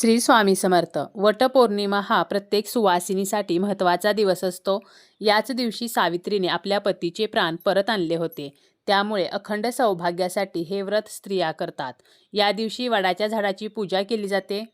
श्री स्वामी समर्थ. वटपौर्णिमा हा प्रत्येक सुवासिनीसाठी महत्त्वाचा दिवस असतो. याच दिवशी सावित्रीने आपल्या पतीचे प्राण परत आणले होते. त्यामुळे अखंड सौभाग्यासाठी हे व्रत स्त्रिया करतात. या दिवशी वडाच्या झाडाची पूजा केली जाते.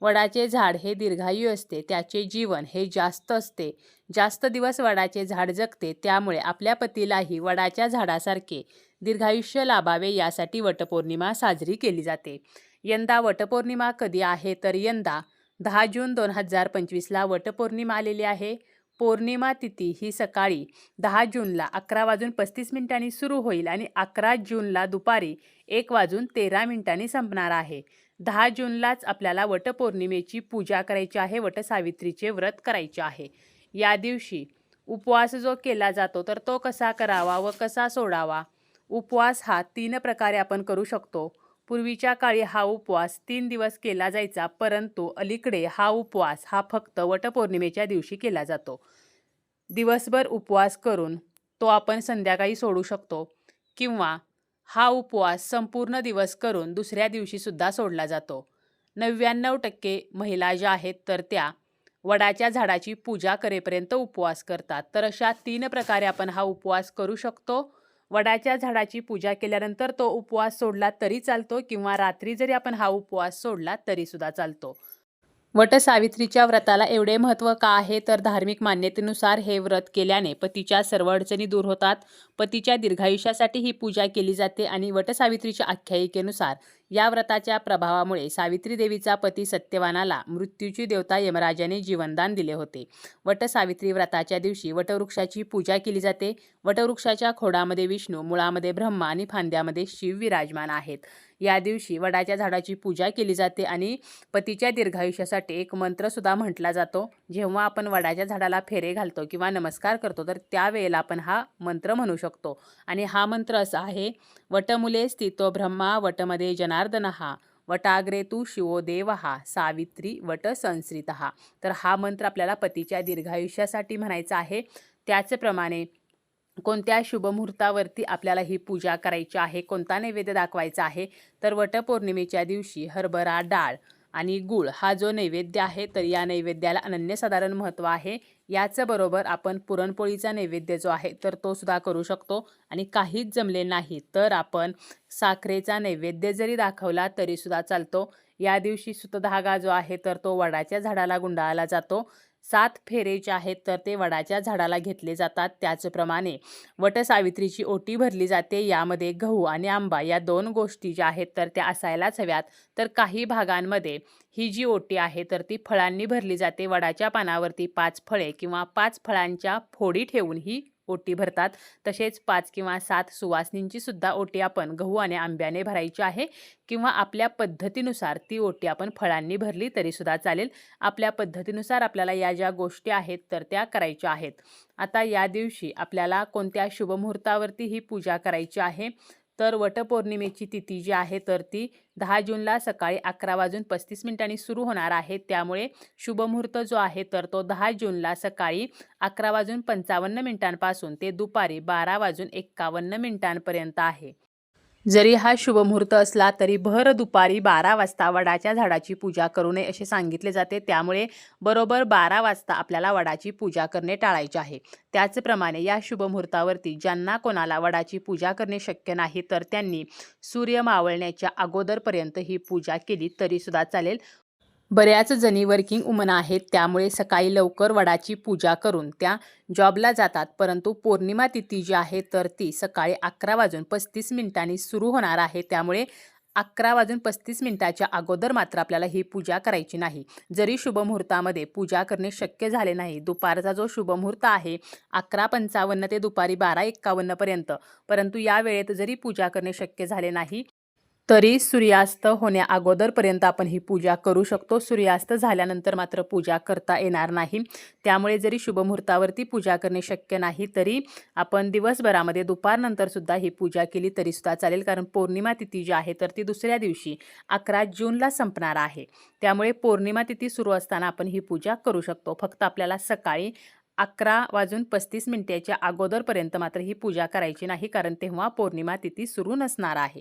वडाचे झाड हे दीर्घायू असते. त्याचे जीवन हे जास्त असते. जास्त दिवस वडाचे झाड जगते. त्यामुळे आपल्या पतीलाही वडाच्या झाडासारखे दीर्घायुष्य लाभावे यासाठी वटपौर्णिमा साजरी केली जाते. यंदा वटपौर्णिमा कधी आहे तर यंदा दहा जून दोन हजार पंचवीसला वटपौर्णिमा आलेली आहे. पौर्णिमा तिथी ही सकाळी दहा जूनला अकरा वाजून पस्तीस मिनिटांनी सुरू होईल आणि अकरा जूनला दुपारी एक वाजून तेरा मिनिटांनी संपणार आहे. दहा जूनलाच आपल्याला वटपौर्णिमेची पूजा करायची आहे वटसावित्रीचे व्रत करायचे आहे. या दिवशी उपवास जो केला जातो तर तो कसा करावा व कसा सोडावा? उपवास हा तीन प्रकारे आपण करू शकतो. पूर्वीच्या काळी हा उपवास तीन दिवस केला जायचा परंतु अलीकडे हा उपवास हा फक्त वटपौर्णिमेच्या दिवशी केला जातो. दिवसभर उपवास करून तो आपण संध्याकाळी सोडू शकतो किंवा हा उपवास संपूर्ण दिवस करून दुसऱ्या दिवशीसुद्धा सोडला जातो. नव्याण्णव टक्के महिला ज्या आहेत तर त्या वडाच्या झाडाची पूजा करेपर्यंत उपवास करतात. तर अशा तीन प्रकारे आपण हा उपवास करू शकतो. वडाच्या झाडाची पूजा केल्यानंतर तो उपवास सोडला तरी चालतो किंवा रात्री जरी आपण हा उपवास सोडला तरी सुद्धा चालतो. वटसावित्रीच्या व्रताला एवढे महत्त्व का आहे? तर धार्मिक मान्यतेनुसार हे व्रत केल्याने पतीच्या सर्व अडचणी दूर होतात. पतीच्या दीर्घायुष्यासाठी ही पूजा केली जाते आणि वटसावित्रीच्या आख्यायिकेनुसार या व्रताच्या प्रभावामुळे सावित्री देवीचा पती सत्यवानाला मृत्यूची देवता यमराजाने जीवनदान दिले होते. वटसावित्री व्रताच्या दिवशी वटवृक्षाची पूजा केली जाते. वटवृक्षाच्या खोडामध्ये विष्णू मुळामध्ये ब्रह्मा आणि फांद्यामध्ये शिव विराजमान आहेत. या दिवशी वडाच्या झाडाची पूजा केली जाते आणि पतीच्या दीर्घायुष्यासाठी एक मंत्रसुद्धा म्हटला जातो. जेव्हा आपण वडाच्या झाडाला फेरे घालतो किंवा नमस्कार करतो तर त्यावेळेला आपण हा मंत्र म्हणू शकतो. आणि हा मंत्र असा आहे वटमुले स्थितो ब्रह्मा वटमध्ये जनार्दन वटाग्रे तू शिवो देव हा सावित्री वट संश्रित हा तर हा मंत्र आपल्याला पतीच्या दीर्घायुष्यासाठी म्हणायचा आहे. त्याचप्रमाणे कोणत्या शुभमुहूर्तावरती आपल्याला ही पूजा करायची आहे कोणता नैवेद्य दाखवायचा आहे तर वटपौर्णिमेच्या दिवशी हरभरा डाळ आणि गूळ हा जो नैवेद्य आहे तर या नैवेद्याला अनन्यसाधारण महत्त्व आहे. याचबरोबर आपण पुरणपोळीचा नैवेद्य जो आहे तर तो सुद्धा करू शकतो. आणि काहीच जमले नाही तर आपण साखरेचा नैवेद्य जरी दाखवला तरीसुद्धा चालतो. या दिवशी सुतधागा जो आहे तर तो वडाच्या झाडाला गुंडाळला जातो. सात फेरे जे आहेत तर ते वडाच्या झाडाला घेतले जातात. त्याचप्रमाणे वटसावित्रीची ओटी भरली जाते यामध्ये गहू आणि आंबा या दोन गोष्टी ज्या आहेत तर त्या असायलाच हव्यात. तर काही भागांमध्ये ही जी ओटी आहे तर ती फळांनी भरली जाते. वडाच्या पानावरती पाच फळे किंवा पाच फळांच्या फोडी ठेवून ही ओटी भरतात. तसेच पाच किंवा सात सुवासनींची सुद्धा ओटी आपण गहू आणि आंब्याने भरायची आहे किंवा आपल्या पद्धतीनुसार ती ओटी आपण फळांनी भरली तरीसुद्धा चालेल. आपल्या पद्धतीनुसार आपल्याला या ज्या गोष्टी आहेत तर त्या करायच्या आहेत. आता या दिवशी आपल्याला कोणत्या शुभमुहूर्तावरती ही पूजा करायची आहे? तर वटपौर्णिमेची तिथी जी आहे तर ती दहा जूनला सकाळी अकरा वाजून पस्तीस मिनिटांनी सुरू होणार आहे. त्यामुळे शुभमुहूर्त जो आहे तर तो दहा जूनला सकाळी अकरा वाजून पंचावन्न मिनिटांपासून ते दुपारी बारा वाजून एक्कावन्न मिनिटांपर्यंत आहे. जरी हा शुभमुहूर्त असला तरी भर दुपारी बारा वाजता वडाच्या झाडाची पूजा करू नये असे सांगितले जाते. त्यामुळे बरोबर बारा वाजता आपल्याला वडाची पूजा करणे टाळायचे आहे. त्याचप्रमाणे या शुभमुहूर्तावरती ज्यांना कोणाला वडाची पूजा करणे शक्य नाही तर त्यांनी सूर्य मावळण्याच्या अगोदरपर्यंत ही पूजा केली तरीसुद्धा चालेल. बऱ्याच जणी वर्किंग वुमन आहेत त्यामुळे सकाळी लवकर वडाची पूजा करून त्या जॉबला जातात. परंतु पौर्णिमा तिथी जी आहे तर ती सकाळी अकरा वाजून पस्तीस मिनिटांनी सुरू होणार आहे. त्यामुळे अकरा वाजून पस्तीस मिनिटाच्या अगोदर मात्र आपल्याला ही पूजा करायची नाही. जरी शुभमुहूर्तामध्ये पूजा करणे शक्य झाले नाही दुपारचा जो शुभमुहूर्त आहे अकरा पंचावन्न ते दुपारी बारा एक्कावन्नपर्यंत परंतु या वेळेत जरी पूजा करणे शक्य झाले नाही तरी सूर्यास्त होण्याअगोदरपर्यंत आपण ही पूजा करू शकतो. सूर्यास्त झाल्यानंतर मात्र पूजा करता येणार नाही. त्यामुळे जरी शुभमुहूर्तावरती पूजा करणे शक्य नाही तरी आपण दिवसभरामध्ये दुपारनंतरसुद्धा ही पूजा केली तरीसुद्धा चालेल. कारण पौर्णिमा तिथी जी आहे तर ती दुसऱ्या दिवशी अकरा जूनला संपणार आहे. त्यामुळे पौर्णिमा तिथी सुरू असताना आपण ही पूजा करू शकतो. फक्त आपल्याला सकाळी अकरा वाजून पस्तीस मिनिटाच्या अगोदरपर्यंत मात्र ही पूजा करायची नाही कारण तेव्हा पौर्णिमा तिथी सुरू नसणार आहे.